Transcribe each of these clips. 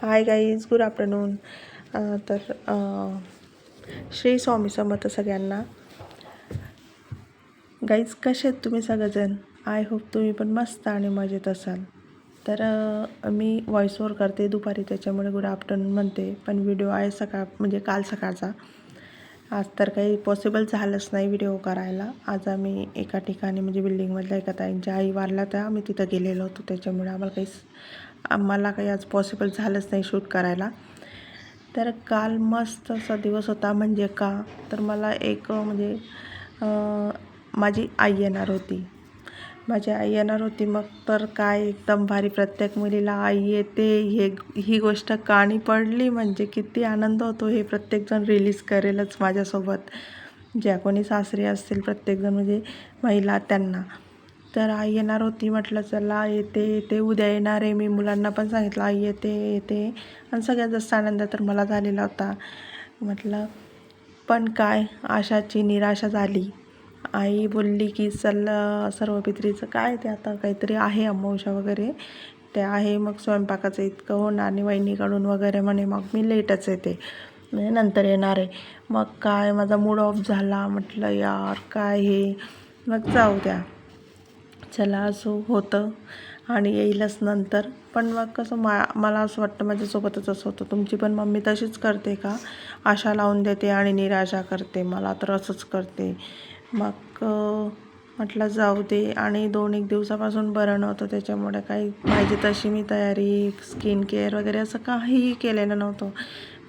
Hi guys good afternoon तर श्री स्वामी समर्थ सगळ्यांना. Guys कसे आहेत तुम्ही सगळेजण? आय होप तुम्ही पण मस्त आणि मजेत असाल. तर मी व्हॉइस ओवर करते दुपारी त्याच्यामुळे गुड आफ्टरनून म्हणते. पण व्हिडिओ आहे सकाळ म्हणजे काल सकाळचा. आज तर काही पॉसिबल झालंच नाही व्हिडिओ करायला. आज आम्ही एका ठिकाणी म्हणजे बिल्डिंगमधल्या एका ताईंच्या आई वारला त्या आम्ही तिथं गेलेलो होतो. त्याच्यामुळे आम्हाला काही आम्हाला काही आज पॉसिबल झालंच नाही शूट करायला. तर काल मस्त असा दिवस होता म्हणजे का? तर मला एक म्हणजे माझी आई येणार होती. माझी आई येणार होती मग तर काय एकदम भारी प्रत्येक मुलीला आई येते. हे ही गोष्ट काणी पडली म्हणजे किती आनंद होतो हे प्रत्येकजण रिलीज करेलच माझ्यासोबत. ज्या कोणी सासरी असतील प्रत्येकजण म्हणजे महिला त्यांना. तर आई येणार होती म्हटलं चला येते येते उद्या येणार आहे. मी मुलांना पण सांगितलं आई येते येते. आणि सगळ्यात जास्त आनंद तर मला झालेला होता. म्हटलं पण काय? आशाची निराशा झाली. आई बोलली की चल सर्व पित्रीचं काय ते आता काहीतरी आहे अमावशा वगैरे. ते आहे मग स्वयंपाकाचं इतकं होणार आणि वहिनीकडून वगैरे म्हणे मग मी लेटच येते. म्हणजे नंतर येणार आहे. मग काय? माझा मूड ऑफ झाला. म्हटलं यार काय हे? मग जाऊ द्या. चला असो होतं आणि येईलच नंतर. पण मग कसं मा मला असं वाटतं माझ्यासोबतच असं होतं. तुमची पण मम्मी तशीच करते का? आशा लावून देते आणि निराशा करते. मला तर असंच करते. मग म्हटलं जाऊ दे. आणि दोन एक दिवसापासून बरं नव्हतं. त्याच्यामुळे काही पाहिजे तशी मी तयारी स्किन केअर वगैरे असं काहीही केलेलं नव्हतं.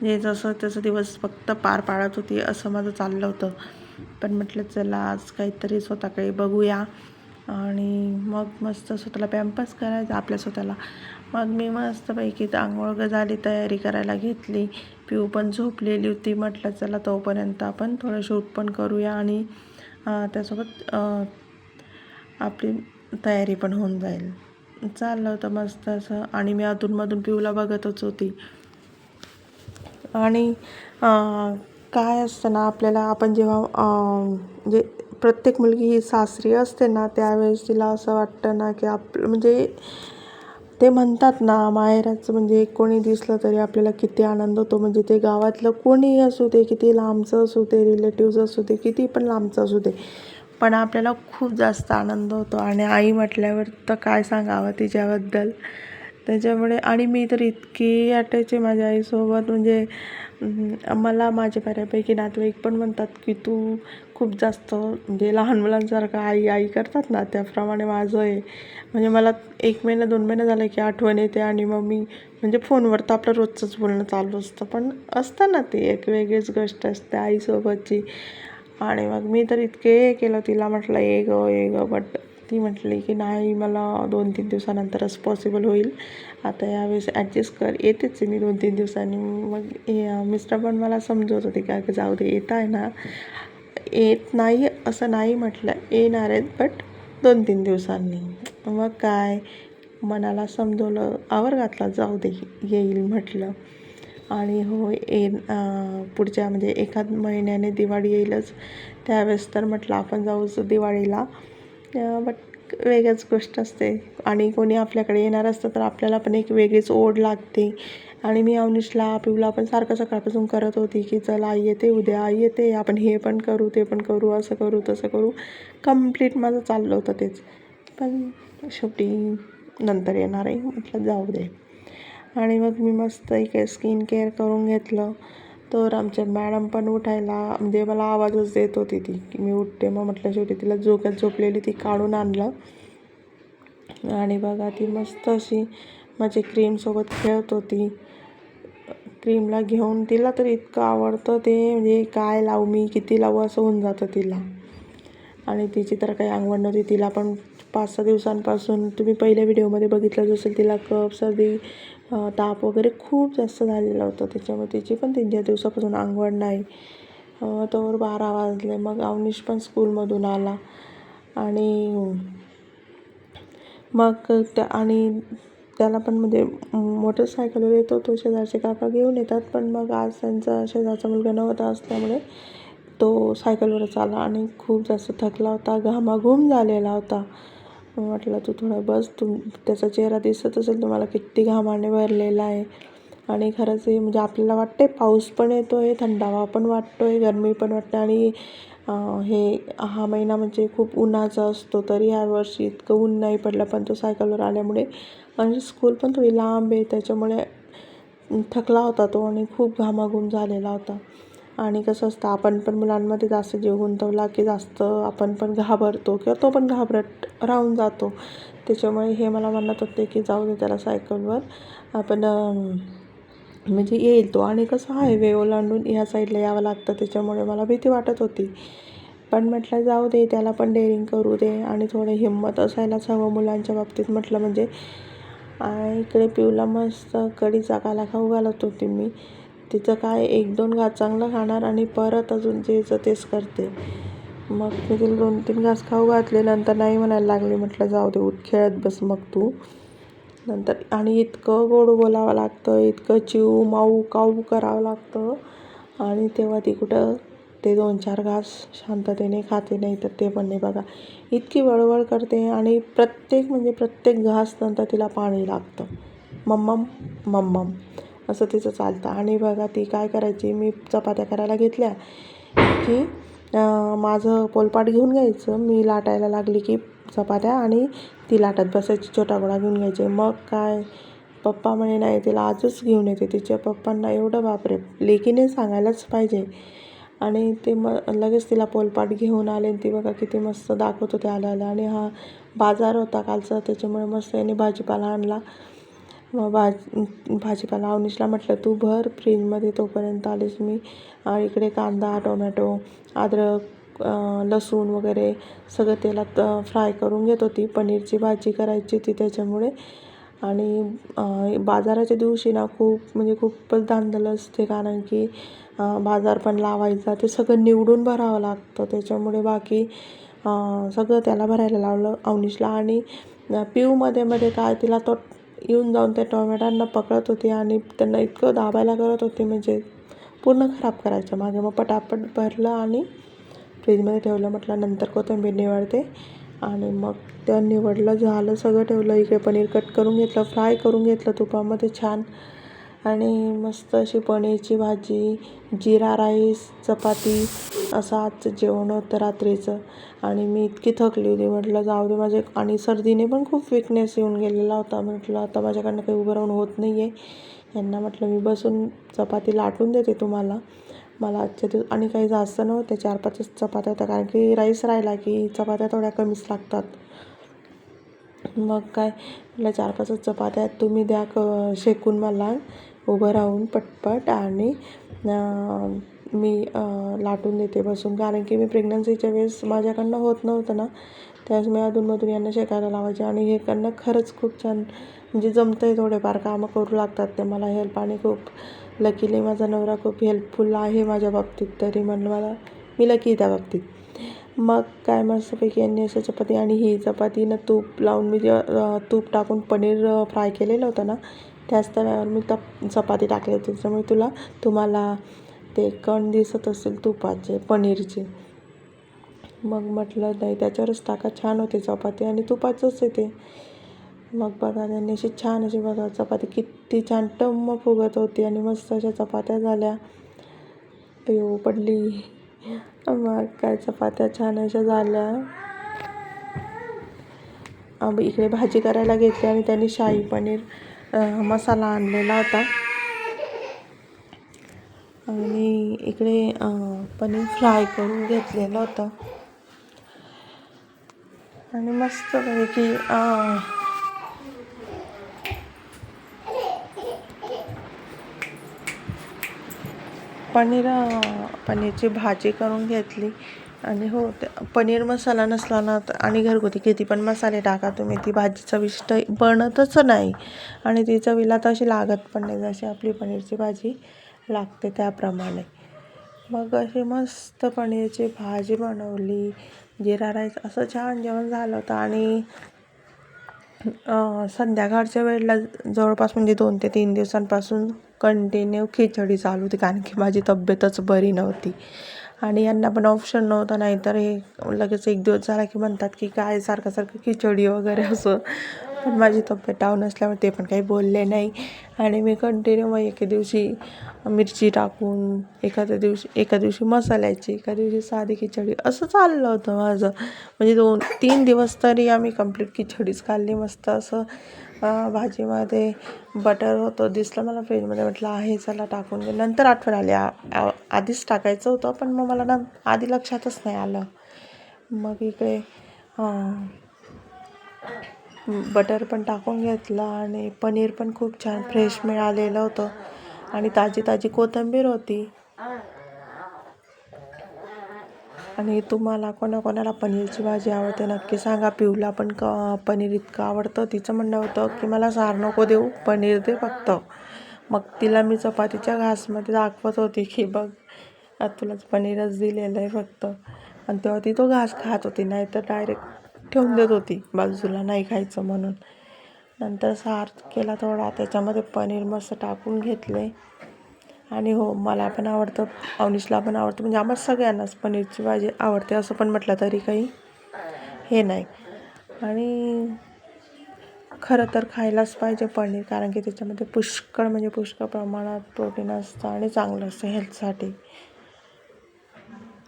म्हणजे जसं तसं दिवस फक्त पार पाडत होती असं माझं चाललं होतं. पण म्हटलं चला आज काहीतरी स्वतःकडे बघूया. आणि मग मस्त स्वतःला पॅम्पस करायचा आपल्या स्वतःला. मग मी मस्तपैकी आंघोळ झाली तयारी करायला घेतली. पिऊ पण झोपलेली होती म्हटलं चला तोपर्यंत आपण थोडं शूट पण करूया आणि त्यासोबत आपली तयारी पण होऊन जाईल. चाललं होतं मस्त असं आणि मी अधूनमधून पिऊला बघतच होती. आणि काय असतं ना आपल्याला आपण जेव्हा जे प्रत्येक मुलगी ही सासरी असते ना त्यावेळेस तिला असं वाटतं ना की आपलं म्हणजे ते म्हणतात ना माहेराचं म्हणजे कोणी दिसलं तरी आपल्याला किती आनंद होतो. म्हणजे ते गावातलं कोणीही असू दे किती लांबचं असू दे रिलेटिव्ज असू दे किती पण लांबचं असू दे पण आपल्याला खूप जास्त आनंद होतो. आणि आई म्हटल्यावर तर काय सांगावं तिच्याबद्दल? त्याच्यामुळे आणि मी तर इतकी अटॅच आहे माझ्या आईसोबत. म्हणजे मला माझे बऱ्यापैकी नातेवाईक पण म्हणतात की तू खूप जास्त म्हणजे लहान मुलांसारखं आई आई करतात ना त्याप्रमाणे माझं आहे. म्हणजे मला एक महिना दोन महिना झाला की आठवण येते आणि मग मी म्हणजे फोनवर तर आपलं रोजचंच बोलणं चालू असतं. पण असतं ना ती एक वेगळीच गोष्ट असते आईसोबतची. आणि मग मी तर इतके हे केलं तिला म्हटलं ये गं ये गं. बट ती म्हटली की नाही मला दोन तीन दिवसानंतरच पॉसिबल होईल. आता यावेळेस ॲडजस्ट कर. येतेच आहे मी दोन तीन दिवसांनी. मग हे मिस्टर पण मला समजवत होते का की जाऊ दे येत आहे ना. येत नाही असं नाही म्हटलं. येणार आहेत बट दोन तीन दिवसांनी. मग काय? मनाला समजवलं आवर घातला जाऊ दे येईल म्हटलं. आणि हो ये पुढच्या म्हणजे एखाद महिन्याने दिवाळी येईलच. त्यावेळेस तर म्हटलं आपण जाऊच दिवाळीला. बट वेगळंच गोष्ट असते. आणि कोणी आपल्याकडे येणार असतं तर आपल्याला पण एक वेगळीच ओढ लागते. आणि मी अवनिशला पिऊला पण सारखं सकाळपासून करत होती की चल आई येते उद्या आई येते आपण हे पण करू ते पण करू असं करू तसं करू. कंप्लीट माझं चाललं होतं तेच. पण शेवटी नंतर येणार आहे म्हटलं जाऊ दे. आणि मग मी मस्त एक स्किन केअर करून घेतलं. तर आमच्या मॅडम पण उठायला म्हणजे मला आवाजच देत होती ती की मी उठते. मग म्हटलं शेवटी तिला झोक्यात झोपलेली ती काढून आणलं. आणि बघा ती मस्त अशी माझी क्रीमसोबत खेळत होती. क्रीमला घेऊन तिला तर इतकं आवडतं ते म्हणजे काय लावू मी किती लावू असं होऊन जातं तिला. आणि तिची तर काही अंगवण नव्हती. तिला पण पाच सहा दिवसांपासून तुम्ही पहिल्या व्हिडिओमध्ये बघितलं असेल तिला कप सर्दी ताप वगैरे खूप जास्त झालेलं होतं त्याच्यामुळे तिची पण तीन चार दिवसापासून अंगवण नाही. तर तोवर बारा वाजले. मग अवनीश पण स्कूलमधून आला. आणि मग त्या आणि त्याला पण म्हणजे मोटरसायकलवर येतो तो शेजारचे काका घेऊन येतात. पण मग आज त्यांचा शेजारचा मुलगा नव्हता असल्यामुळे तो सायकलवरच आला. आणि खूप जास्त थकला होता. घामाघूम झालेला होता. पण म्हटलं तू थोडा बस तुम त्याचा चेहरा दिसत असेल तुम्हाला किती घामाने भरलेला आहे. आणि खरंच हे म्हणजे आपल्याला वाटते पाऊस पण येतो आहे थंडावा पण वाटतो आहे गरमी पण वाटते आणि हे हा महिना म्हणजे खूप उन्हाचा असतो तरी ह्या वर्षी इतकं ऊन नाही पडलं पण तो सायकलवर आल्यामुळे आणि स्कूल पण थोडी लांब आहे त्याच्यामुळे थकला होता तो आणि खूप घामाघूम झालेला होता. आणि कसं असतं आपण पण मुलांमध्ये जास्त जीव गुंतवला की जास्त आपण पण घाबरतो किंवा तो पण घाबरट राहून जातो. त्याच्यामुळे हे मला म्हणत होते की जाऊ दे त्याला सायकलवर. आपण म्हणजे येईल तो. आणि कसं हायवे ओलांडून ह्या साईडला यावं लागतं त्याच्यामुळे मला भीती वाटत होती. पण म्हटलं जाऊ दे त्याला पण डेअरिंग करू दे आणि थोडं हिंमत असायलाच हवं मुलांच्या बाबतीत. म्हटलं म्हणजे आणि इकडे पिऊला मस्त कढीचा चाकाला खाऊ घालत होती मी. तिचं काय एक दोन घास चांगलं खाणार आणि परत अजून जेचं तेच करते. मग मी तिला दोन तीन घास खाऊ घातले नंतर नाही म्हणायला लागली म्हटलं जाऊ दे उठ खेळत बस मग तू. नंतर आणि इतकं गोड बोलावं लागतं इतकं चिऊ माऊ काऊ करावं लागतं. आणि तेव्हा ती कुठं ते दोन चार घास शांततेने खाते नाही तर ते पण नाही. बघा इतकी वळवळ करते आणि प्रत्येक म्हणजे प्रत्येक घास नंतर तिला पाणी लागतं. मम्मम मम्मम. असं तिचं चालतं. आणि बघा ती काय करायची? मी चपात्या करायला घेतल्या की माझं पोलपाट घेऊन घ्यायचं. मी लाटायला लागली की चपात्या आणि ती लाटत बसायची छोटा गोळा घेऊन घ्यायचे. मग काय? पप्पा म्हणे नाही तिला आजच घेऊन येते. तिच्या पप्पांना एवढं बापरे लेकीने सांगायलाच पाहिजे. आणि ते म लगेच तिला पोलपाट घेऊन आले ती बघा किती मस्त दाखवत होते आल्या आल्या आणि हा बाजार होता कालचा त्याच्यामुळे मस्त याने भाजीपाला आणला. मग भाज भाजीपाला अवनीशला म्हटलं तू भर फ्रीजमध्ये तोपर्यंत आलीस मी. इकडे कांदा टोमॅटो अद्रक लसूण वगैरे सगळं तेलात फ्राय करून घेत होती. पनीरची भाजी करायची होती त्याच्यामुळे. आणि बाजाराच्या दिवशी ना खूप म्हणजे खूपच धांदल असते. कारण की बाजार पण लावायचा. ते सगळं निवडून भरावं लागतं. त्याच्यामुळे बाकी सगळं त्याला भरायला लावलं अवनीशला. आणि पिऊमध्ये मध्ये काय तिला तो येऊन जाऊन त्या टोमॅटोंना पकडत होती आणि त्यांना इतकं दाबायला करत होती म्हणजे पूर्ण खराब करायच्या मागे. मग पटापट भरलं आणि फ्रीजमध्ये ठेवलं. म्हटलं नंतर कोथिंबीर निवडते. आणि मग त्या निवडलं झालं सगळं ठेवलं. इकडे पनीर कट करून घेतलं फ्राय करून घेतलं तुपामध्ये छान. आणि मस्त अशी पनीरची भाजी जिरा राईस चपाती असं आजचं जेवण होतं रात्रीचं. आणि मी इतकी थकली होती. म्हटलं जाऊ दे माझे. आणि सर्दीने पण खूप विकनेस येऊन गेलेला होता. म्हटलं आता माझ्याकडनं काही उभं राहून होत नाही आहे यांना म्हटलं मी बसून चपाती लाटून देते तुम्हाला. मला आजच्या दिवस आणि काही जास्त नव्हते चार पाचच चपात्या होत्या. कारण की राईस राहिला की चपात्या थोड्या कमीच लागतात. मग काय? म्हटलं चार पाचच चपात्या आहेत. तुम्ही द्या क शेकून मला. उभं राहून पटपट आणि मी लाटून देते बसून. कारण की मी प्रेग्नन्सीच्या वेळेस माझ्याकडनं होत नव्हतं ना. त्यावेळेस मी अधूनमधून यांना शिकायला लावायचे. आणि हे करणं खरंच खूप छान म्हणजे जमतं आहे थोडेफार. कामं करू लागतात ते. मला हेल्प आणि खूप लकीली माझा नवरा खूप हेल्पफुल आहे माझ्या बाबतीत तरी म्हणलं मला मी लकी त्या बाबतीत. मग काय मस्तपैकी यांनी असं चपाती आणि ही चपातीनं तूप लावून मी जेव्हा तूप टाकून पनीर फ्राय केलेलं होतं ना त्याच तव्यावर मी तप चपाती टाकली होती. त्याच्यामुळे तुला तुम्हाला ते कण दिसत असेल तुपाचे पनीरचे. मग म्हटलं नाही त्याच्यावरच टाका. छान होते चपाती आणि तुपाचंच आहे ते. मग बघा त्यांनी अशी छान अशी बघा चपाती किती छान टम्म फुगत होती आणि मस्त अशा चपात्या झाल्या. अयो पडली. मग काय चपात्या छान अशा झाल्या. इकडे भाजी करायला घेतली आणि त्यांनी शाही पनीर मसाला आणलेला होता. आणि इकडे पनीर फ्राय करून घेतलेलं होतं. आणि मस्त पैकी पनीर पनीरची भाजी करून घेतली. आणि हो ते पनीर मसाला नसला ना आणि घरगुती किती पण मसाले टाका तुम्ही ती भाजी चविष्ट बनतच नाही. आणि ती चवीला तशी लागत पण नाही जशी आपली पनीरची भाजी लागते त्याप्रमाणे. मग अशी मस्त पनीरची भाजी बनवली जिरा राईस असं छान जेवण झालं होतं. आणि संध्याकाळच्या वेळेला जवळपास म्हणजे दोन ते तीन दिवसांपासून कंटिन्यू खिचडी चालू होती कारण की माझी तब्येतच बरी नव्हती. आणि यांना पण ऑप्शन नव्हतं नाहीतर हे लगेच एक दिवस झाला की म्हणतात की काय सारखं सारखं खिचडी वगैरे असं. पण माझी तब्येत डाऊन असल्यामुळे ते पण काही बोलले नाही. आणि मी कंटिन्यू मग एके दिवशी मिरची टाकून एखाद्या दिवशी एका दिवशी मसाल्याची एका दिवशी साधी खिचडी असं चाललं होतं माझं. म्हणजे दोन तीन दिवस तरी आम्ही कंप्लीट खिचडीच खाल्ली मस्त असं. भाजीमध्ये बटर होतं दिसलं मला फ्रीजमध्ये म्हटलं आहे चला टाकून घे नंतर आठवण आली आधीच टाकायचं होतं पण मग मला ना आधी लक्षातच नाही आलं. मग इकडे बटर पण टाकून घेतलं आणि पनीर पण खूप छान फ्रेश मिळालेलं होतं. आणि ताजी ताजी कोथिंबीर होती. आणि तुम्हाला कोणाकोणाला पनीरची भाजी आवडते नक्की सांगा. पिऊला पण क पनीर इतकं आवडतं. तिचं म्हणणं होतं की मला सार नको देऊ पनीर दे फक्त. मग तिला मी चपातीच्या घासमध्ये दाखवत होती की बघ आता तुलाच पनीरच दिलेलं आहे फक्त. आणि तेव्हा ती तो घास खात होती नाही तर डायरेक्ट ठेवून देत होती बाजूला नाही खायचं म्हणून. नंतर सार केला थोडा त्याच्यामध्ये पनीर मस्त टाकून घेतले आणि हो मला पण आवडतं अवनीशला पण आवडतं. म्हणजे आम्हाला सगळ्यांनाच पनीरची भाजी आवडते असं पण म्हटलं तरी काही हे नाही. आणि खरं तर खायलाच पाहिजे पनीर कारण की त्याच्यामध्ये पुष्कळ म्हणजे पुष्कळ प्रमाणात प्रोटीन असतं आणि चांगलं असतं हेल्थसाठी.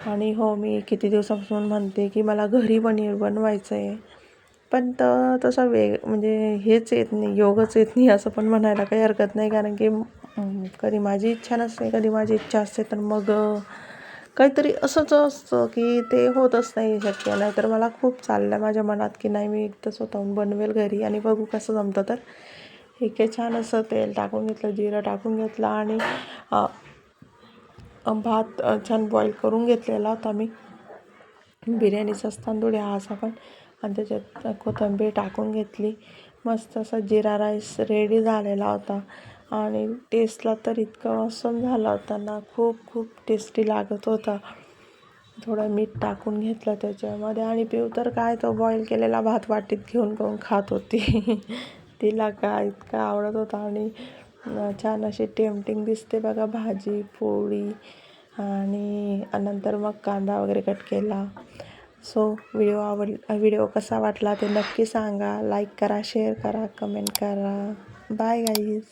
आणि हो मी किती दिवसापासून म्हणते की मला घरी पनीर बनवायचं आहे पण तर तसं वेग म्हणजे हेच येत नाही योगच येत नाही असं पण म्हणायला काही हरकत नाही. कारण की कधी माझी इच्छा नसते कधी माझी इच्छा असते तर मग काहीतरी असंच असतं की ते होतच नाही शक्य. नाही तर मला खूप चाललं आहे माझ्या मनात की नाही मी एकदा स्वतःहून बनवेल घरी आणि बघू कसं जमतं. तर एक छान असं तेल टाकून घेतलं जिरं टाकून घेतलं आणि भात छान बॉईल करून घेतलेला होता मी बिर्याणीचाच तांदूळ हा असा पण. आणि त्याच्यात कोथिंबीर टाकून घेतली. मस्त असा जिरा राईस रेडी झालेला होता. आणि टेस्टला तर इतकं ऑसम झाला होता ना. खूप खूप टेस्टी लागत होता. थोडं मीठ टाकून घेतलं त्याच्यामध्ये. आणि पिऊ तर काय तो बॉईल केलेला भात वाटीत घेऊन घेऊन खात होती. तिला काय इतका आवडत होता. आणि छान अशी टेम्पटिंग दिसते बघा भाजी पोळी आणि नंतर मग कांदा वगैरे कट केला. सो व्हिडिओ आवड व्हिडिओ कसा वाटला ते नक्की सांगा. लाईक करा शेअर करा कमेंट करा. Bye guys